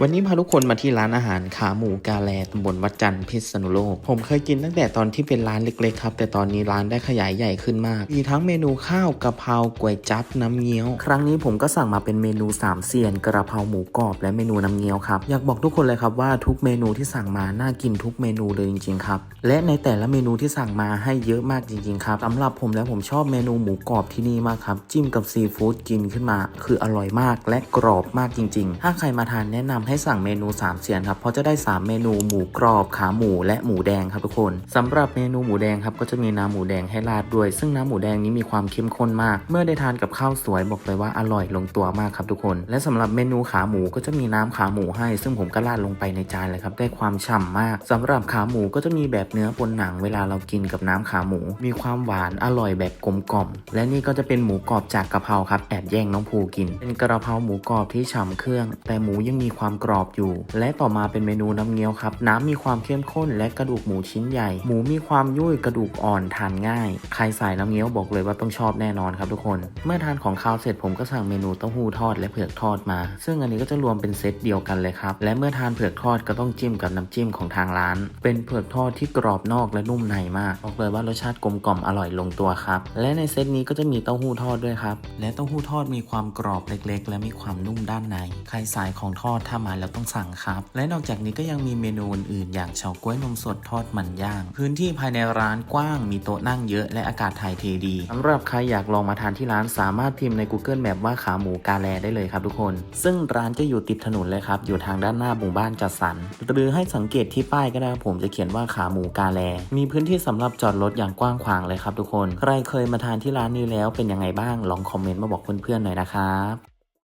วันนี้พาทุกคนมาที่ร้านอาหารขาหมูกาแลตำบลวัดจันทร์พิษณุโลก ผมเคยกินตั้งแต่ตอนที่เป็นร้านเล็กๆครับ แต่ตอนนี้ร้านได้ขยายใหญ่ขึ้นมาก มีทั้งเมนูข้าวกะเพราก๋วยจั๊บน้ำเงี้ยว ครั้งนี้ผมก็สั่งมาเป็นเมนูสามเสียนกระเพราหมูกรอบและเมนูน้ำเงี้ยวครับ อยากบอกทุกคนเลยครับว่าทุกเมนูที่สั่งมาน่ากินทุกเมนูเลยจริงๆครับ และในแต่ละเมนูที่สั่งมาให้เยอะมากจริงๆครับสำหรับผมแล้วผมชอบเมนูหมูกรอบที่นี่มากครับจิ้มกับซีฟู้ดกินขึ้นมา คืออร่อยมากและกรอบมากจริง ๆ ถ้าใครมาทานแนะนำให้สั่งเมนูสามเสียนครับเพราะจะได้ 3 เมนูหมูกรอบขาหมูและหมูแดงครับทุกคนสำหรับเมนูหมูแดงครับก็จะมีน้ำหมูแดงให้ราดด้วย ซึ่งน้ำหมูแดงนี้มีความเข้มข้นมาก เมื่อได้ทานกับข้าวสวยบอกเลยว่าอร่อยลงตัวมากครับทุกคน และสำหรับเมนูขาหมูก็จะมีน้ำขาหมูให้ ซึ่งผมก็ราดลงไปในจานเลยครับได้ความฉ่ำมากสำหรับขาหมูก็จะมีแบบเนื้อปนหนังเวลาเรากินกับน้ำขาหมู มีความหวานอร่อยแบบกลมกล่อม และนี่ก็จะเป็นหมูกรอบจากกะเพราครับแอบแย่งน้องภูกิน เป็นกระเพราหมูกรอบที่ฉ่ำเครื่อง แต่หมูยังมีความกรอบอยู่ และต่อมาเป็นเมนูน้ำเงี้ยวครับ น้ำมีความเข้มข้นและกระดูกหมูชิ้นใหญ่ หมูมีความยุ่ยกระดูกอ่อนทานง่าย ใครสายน้ำเงี้ยวบอกเลยว่าต้องชอบแน่นอนครับทุกคน เมื่อทานของคาวเสร็จผมก็สั่งเมนูเต้าหู้ทอดและเผือกทอดมา ซึ่งอันนี้ก็จะรวมเป็นเซตเดียวกันเลยครับ และเมื่อทานเผือกทอดก็ต้องจิ้มกับน้ำจิ้มของทางร้าน เป็นเผือกทอดที่กรอบนอกและนุ่มในมาก บอกเลยว่ารสชาติกลมกล่อมอร่อยลงตัวครับ และในเซตนี้ก็จะมีเต้าหู้ทอดด้วยครับ และเต้าหู้ทอดมีความกรอบเล็ก ๆ และมีความนุ่มด้านใน ใครสายของทอดถ้ามาแล้วต้องสั่งครับ และนอกจากนี้ก็ยังมีเมนูอื่นๆอย่างเฉาก๊วยนมสดทอดมันย่าง พื้นที่ภายในร้านกว้างมีโต๊ะนั่งเยอะและอากาศถ่ายเทดีสำหรับใครอยากลองมาทานที่ร้านสามารถพิมพ์ใน Google Map ว่าขาหมูกาแลได้เลยครับทุกคน ซึ่งร้านจะอยู่ติดถนนเลยครับ อยู่ทางด้านหน้าหมู่บ้านจัดสรรหรือให้สังเกตที่ป้ายก็ได้ผมจะเขียนว่าขาหมูกาแล มีพื้นที่สำหรับจอดรถอย่างกว้างขวางเลยครับทุกคน ใครเคยมาทานที่ร้านนี้แล้วเป็นยังไงบ้างลองคอมเมนต์มาบอกเพื่อนๆหน่อยนะครับ